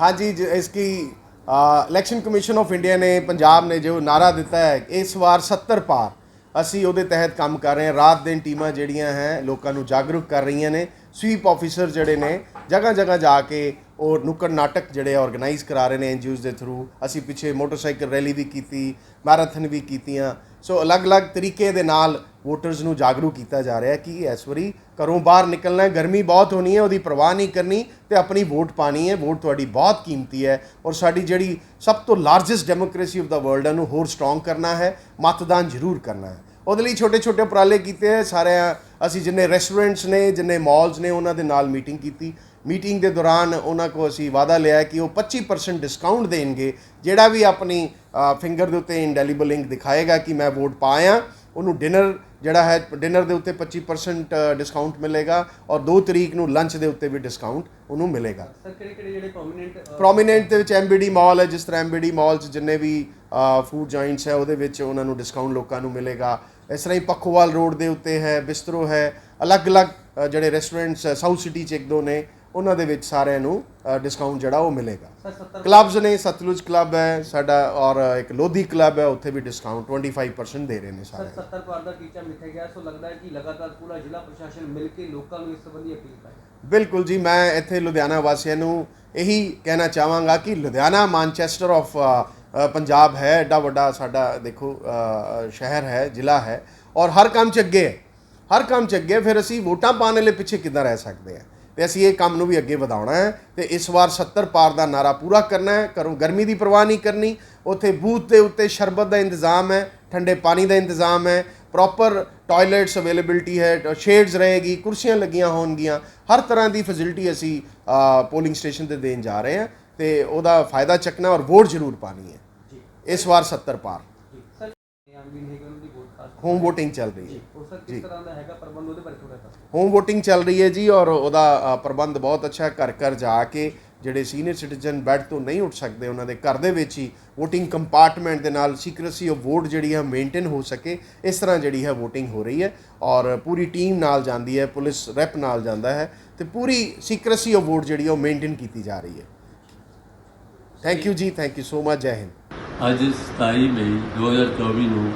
ਹਾਂਜੀ ਇਸ ਕੀ ਇਲੈਕਸ਼ਨ ਕਮਿਸ਼ਨ ਆਫ ਇੰਡੀਆ ਨੇ ਪੰਜਾਬ ਨੇ ਜੋ ਨਾਰਾ ਦਿੱਤਾ ਹੈ, ਇਸ ਵਾਰ 70 ਪਾਰ। ਅਸੀਂ ਉਹਦੇ ਤਹਿਤ ਕੰਮ ਕਰ ਰਹੇ ਹਾਂ। ਰਾਤ ਦਿਨ ਟੀਮਾਂ ਜਿਹੜੀਆਂ ਹੈ, ਲੋਕਾਂ ਨੂੰ ਜਾਗਰੂਕ ਕਰ ਰਹੀਆਂ ਨੇ। ਸਵੀਪ ਆਫੀਸਰ ਜਿਹੜੇ ਨੇ ਜਗ੍ਹਾ ਜਗ੍ਹਾ ਜਾ ਕੇ ਔਰ ਨੁੱਕੜ ਨਾਟਕ ਜਿਹੜੇ ਆਰਗੇਨਾਈਜ਼ ਕਰਾ ਰਹੇ ਨੇ ਐਨਜੀਓਜ਼ ਦੇ ਥਰੂ ਅਸੀਂ ਪਿੱਛੇ ਮੋਟਰਸਾਈਕਲ ਰੈਲੀ ਵੀ ਕੀਤੀ, ਮੈਰਾਥਨ ਵੀ ਕੀਤੀਆਂ। ਸੋ ਅਲੱਗ-ਅਲੱਗ ਤਰੀਕੇ ਦੇ ਨਾਲ ਵੋਟਰਸ ਨੂੰ ਜਾਗਰੂਕ ਕੀਤਾ ਜਾ ਰਿਹਾ ਕਿ ਇਸ ਵਾਰੀ ਘਰੋਂ ਬਾਹਰ ਨਿਕਲਣਾ ਹੈ। ਗਰਮੀ ਬਹੁਤ ਹੋਣੀ ਹੈ, ਉਹਦੀ ਪਰਵਾਹ ਨਹੀਂ ਕਰਨੀ। ਤੇ ਆਪਣੀ ਵੋਟ ਪਾਣੀ ਹੈ, ਵੋਟ ਤੁਹਾਡੀ ਬਹੁਤ ਕੀਮਤੀ ਹੈ ਔਰ ਸਾਡੀ ਜਿਹੜੀ ਸਭ ਤੋਂ largest democracy of the world ਹੈ ਨੂੰ ਹੋਰ ਸਟਰੋਂਗ ਕਰਨਾ ਹੈ, ਮਤਦਾਨ ਜ਼ਰੂਰ ਕਰਨਾ ਹੈ। ਉਹਦੇ ਲਈ ਛੋਟੇ ਛੋਟੇ ਉਪਰਾਲੇ ਕੀਤੇ ਹੈ ਸਾਰੇ ਅਸੀਂ ਜਿੰਨੇ ਰੈਸਟੋਰੈਂਟਸ ਨੇ, ਜਿੰਨੇ ਮਾਲਸ ਨੇ, ਉਹਨਾਂ ਦੇ ਨਾਲ ਮੀਟਿੰਗ ਕੀਤੀ। ਮੀਟਿੰਗ ਦੇ ਦੌਰਾਨ ਉਹਨਾਂ ਕੋ ਅਸੀਂ ਵਾਅਦਾ ਲਿਆ ਕਿ ਉਹ 25% ਡਿਸਕਾਊਂਟ ਦੇਣਗੇ, ਜਿਹੜਾ ਵੀ ਆਪਣੀ ਫਿੰਗਰ ਦੇ ਉੱਤੇ ਇੰਡੈਲੀਬਲ ਲਿੰਕ ਦਿਖਾਏਗਾ ਕਿ ਮੈਂ ਵੋਟ ਪਾਇਆ ਉਹਨੂੰ ਡਿਨਰ ਜਿਹੜਾ ਹੈ ਡਿਨਰ ਦੇ ਉੱਤੇ 25% ਡਿਸਕਾਊਂਟ ਮਿਲੇਗਾ ਔਰ 2 ਤਰੀਕ ਨੂੰ ਲੰਚ ਦੇ ਉੱਤੇ ਵੀ ਡਿਸਕਾਊਂਟ ਉਹਨੂੰ ਮਿਲੇਗਾ। ਸਰ ਕਿਹੜੇ ਕਿਹੜੇ ਜਿਹੜੇ ਪ੍ਰੋਮਿਨੈਂਟ ਪ੍ਰੋਮਿਨੈਂਟ ਦੇ ਵਿੱਚ ਐਮਬੀਡੀ ਮਾਲ ਹੈ ਜਿਸ ਤਰ੍ਹਾਂ ਐਮਬੀਡੀ ਮਾਲ 'ਚ ਜਿੰਨੇ ਵੀ ਫੂਡ ਜੁਆਇੰਟਸ ਹੈ ਉਹਦੇ ਵਿੱਚ ਉਹਨਾਂ ਨੂੰ ਡਿਸਕਾਊਂਟ ਲੋਕਾਂ ਨੂੰ ਮਿਲੇਗਾ। ਇਸ ਤਰ੍ਹਾਂ ਹੀ ਪੱਖੋਵਾਲ ਰੋਡ ਦੇ ਉੱਤੇ ਹੈ ਬਿਸਤਰੋ ਹੈ ਅਲੱਗ-ਅਲੱਗ ਜਿਹੜੇ ਰੈਸਟੋਰੈਂਟਸ ਸਾਊਥ ਸਿਟੀ 'ਚ ਇੱਕ ਦੋ ਨੇ ਉਹਨਾਂ ਦੇ ਵਿੱਚ ਸਾਰਿਆਂ ਨੂੰ ਡਿਸਕਾਊਂਟ ਜਿਹੜਾ ਉਹ ਮਿਲੇਗਾ। ਸਰ 70 ਕਲੱਬਸ ਨੇ ਸਤਲੁਜ ਕਲੱਬ ਹੈ ਸਾਡਾ ਔਰ ਇੱਕ ਲੋਧੀ ਕਲੱਬ ਹੈ ਉੱਥੇ ਵੀ ਡਿਸਕਾਊਂਟ 25% ਦੇ ਰਹੇ ਨੇ ਸਰ ਸਾਰੇ 70 ਪਾਰ ਦਾ ਟੀਚਾ ਮਿੱਥਿਆ ਗਿਆ ਸੋ ਲੱਗਦਾ ਹੈ ਕਿ ਲਗਾਤਾਰ ਪੂਰਾ ਜ਼ਿਲ੍ਹਾ ਪ੍ਰਸ਼ਾਸਨ ਮਿਲ ਕੇ ਲੋਕਾਂ ਨੂੰ ਇਸ ਸੰਬੰਧੀ ਅਪੀਲ ਕਰੇ ਬਿਲਕੁਲ ਜੀ ਮੈਂ ਇੱਥੇ ਲੁਧਿਆਣਾ ਵਾਸੀਆਂ ਨੂੰ ਇਹੀ ਕਹਿਣਾ ਚਾਹਾਂਗਾ ਕਿ ਲੁਧਿਆਣਾ ਮਾਨਚੈਸਟਰ ਆਫ ਪੰਜਾਬ ਹੈ ਐਡਾ ਵੱਡਾ ਸਾਡਾ ਦੇਖੋ ਸ਼ਹਿਰ ਹੈ ਜ਼ਿਲ੍ਹਾ ਹੈ ਔਰ ਹਰ ਕੰਮ 'ਚ ਅੱਗੇ ਹੈ। ਹਰ ਕੰਮ 'ਚ ਅੱਗੇ ਫਿਰ ਅਸੀਂ ਵੋਟਾਂ ਪਾਉਣ ਵਾਲੇ ਪਿੱਛੇ ਕਿੱਦਾਂ ਰਹਿ ਸਕਦੇ ਹਾਂ? ਤੇ ਅਸੀਂ ਇਹ ਕੰਮ ਨੂੰ ਵੀ ਅੱਗੇ ਵਧਾਉਣਾ ਹੈ ਤੇ ਇਸ ਵਾਰ 70 ਪਾਰ ਦਾ ਨਾਰਾ ਪੂਰਾ ਕਰਨਾ ਹੈ। ਕਰੋ ਗਰਮੀ ਦੀ ਪਰਵਾਹ ਨਹੀਂ ਕਰਨੀ। ਉੱਥੇ ਬੂਥ ਦੇ ਉੱਤੇ ਸ਼ਰਬਤ ਦਾ ਇੰਤਜ਼ਾਮ ਹੈ ਠੰਡੇ ਪਾਣੀ ਦਾ ਇੰਤਜ਼ਾਮ ਹੈ ਪ੍ਰੋਪਰ ਟਾਇਲਟਸ ਅਵੇਲੇਬਿਲਟੀ ਹੈ ਸ਼ੇਡਸ ਰਹੇਗੀ ਕੁਰਸੀਆਂ ਲੱਗੀਆਂ ਹੋਣਗੀਆਂ। ਹਰ ਤਰ੍ਹਾਂ ਦੀ ਫੈਸਿਲਿਟੀ ਅਸੀਂ ਪੋਲਿੰਗ ਸਟੇਸ਼ਨ ਤੇ ਦੇਣ ਜਾ ਰਹੇ ਹਾਂ ਤੇ ਉਹਦਾ ਫਾਇਦਾ ਚੱਕਣਾ ਔਰ ਵੋਟ ਜ਼ਰੂਰ ਪਾਣੀ ਹੈ। ਇਸ ਵਾਰ 70 ਪਾਰ। ਹੋਮ ਵੋਟਿੰਗ ਚੱਲ ਰਹੀ ਹੈ। ਉਹ ਸਰ ਕਿਸ ਤਰ੍ਹਾਂ ਦਾ ਹੈਗਾ ਪ੍ਰਬੰਧ ਉਹਦੇ ਬਾਰੇ ਥੋੜਾ ਦੱਸੋ। ਹੋਮ ਵੋਟਿੰਗ ਚੱਲ ਰਹੀ ਹੈ ਜੀ ਔਰ ਉਹਦਾ ਪ੍ਰਬੰਧ ਬਹੁਤ ਅੱਛਾ ਹੈ। ਘਰ ਘਰ ਜਾ ਕੇ ਜਿਹੜੇ ਸੀਨੀਅਰ ਸਿਟੀਜ਼ਨ ਬੈੱਡ ਤੋਂ ਨਹੀਂ ਉੱਠ ਸਕਦੇ ਉਹਨਾਂ ਦੇ ਘਰ ਦੇ ਵਿੱਚ ਹੀ VOTING ਕੰਪਾਰਟਮੈਂਟ ਦੇ ਨਾਲ ਸੀਕ੍ਰੇਸੀ ਆਫ ਵੋਟ ਜਿਹੜੀ ਹੈ ਮੇਨਟੇਨ ਹੋ ਸਕੇ। ਇਸ ਤਰ੍ਹਾਂ ਜਿਹੜੀ ਹੈ VOTING ਹੋ ਰਹੀ ਹੈ ਔਰ ਪੂਰੀ ਟੀਮ ਨਾਲ ਜਾਂਦੀ ਹੈ ਪੁਲਿਸ ਰੈਪ ਨਾਲ ਜਾਂਦਾ ਹੈ ਤੇ ਪੂਰੀ ਸੀਕ੍ਰੇਸੀ ਆਫ ਵੋਟ ਜਿਹੜੀ ਹੈ ਉਹ ਮੇਨਟੇਨ ਕੀਤੀ ਜਾ ਰਹੀ ਹੈ। Thank you ji thank you so much Jai Hind ਅੱਜ 27 ਮਈ 2024 ਨੂੰ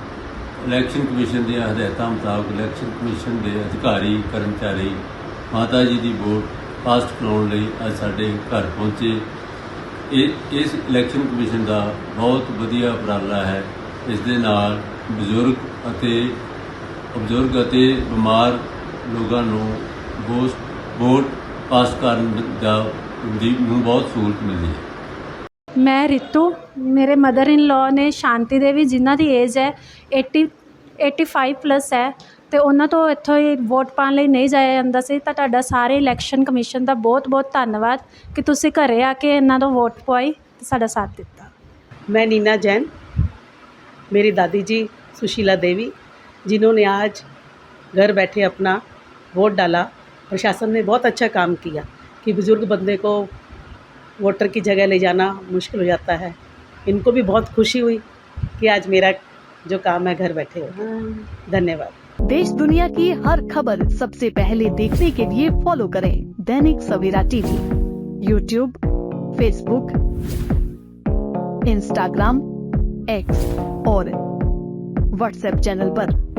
ਇਲੈਕਸ਼ਨ ਕਮਿਸ਼ਨ ਦੀਆਂ ਹਦਾਇਤਾਂ ਮੁਤਾਬਕ ਇਲੈਕਸ਼ਨ ਕਮਿਸ਼ਨ ਦੇ ਅਧਿਕਾਰੀ, ਕਰਮਚਾਰੀ, ਮਾਤਾ ਜੀ ਦੀ ਵੋਟ ਪਾਸਟ ਕਰਾਉਣ ਲਈ ਅੱਜ ਸਾਡੇ ਘਰ ਪਹੁੰਚੇ। ਇਹ, ਇਸ ਇਲੈਕਸ਼ਨ ਕਮਿਸ਼ਨ ਦਾ ਬਹੁਤ ਵਧੀਆ ਉਪਰਾਲਾ ਹੈ। ਇਸ ਦੇ ਨਾਲ ਬਜ਼ੁਰਗ ਅਤੇ ਬਜ਼ੁਰਗ ਅਤੇ ਬਿਮਾਰ ਲੋਕਾਂ ਨੂੰ ਵੋਟ ਵੋਟ ਪਾਸ ਕਰਨ ਦਾ ਦੀ ਨੂੰ ਬਹੁਤ ਸਹੂਲਤ ਮਿਲਦੀ ਹੈ। ਮੈਂ ਰਿਤੂ ਮੇਰੇ ਮਦਰ ਇਨ ਲਾ ਨੇ ਸ਼ਾਂਤੀ ਦੇਵੀ ਜਿਨ੍ਹਾਂ ਦੀ ਏਜ ਹੈ 80 85 ਪਲੱਸ ਹੈ ਤੇ ਉਹਨਾਂ ਤੋਂ ਇੱਥੋਂ ਹੀ ਵੋਟ ਪਾਉਣ ਲਈ ਨਹੀਂ ਜਾਇਆ ਜਾਂਦਾ ਸੀ ਤਾਂ ਤੁਹਾਡਾ ਸਾਰੇ ਇਲੈਕਸ਼ਨ ਕਮਿਸ਼ਨ ਦਾ ਬਹੁਤ ਬਹੁਤ ਧੰਨਵਾਦ ਕਿ ਤੁਸੀਂ ਘਰੇ ਆ ਕੇ ਇਹਨਾਂ ਤੋਂ ਵੋਟ ਪਵਾਈ ਤੇ ਸਾਡਾ ਸਾਥ ਦਿੱਤਾ मैं नीना जैन मेरी दादी जी सुशीला देवी जिन्होंने आज घर बैठे अपना वोट डाला प्रशासन ने बहुत अच्छा काम किया कि बुज़ुर्ग बंदे को वोटर की जगह ले जाना मुश्किल हो जाता है। इनको भी बहुत खुशी हुई कि आज मेरा जो काम है घर बैठे हो। धन्यवाद। देश दुनिया की हर खबर सबसे पहले देखने के लिए फॉलो करें Dainik Savera TV YouTube Facebook Instagram X और व्हाट्सएप चैनल पर।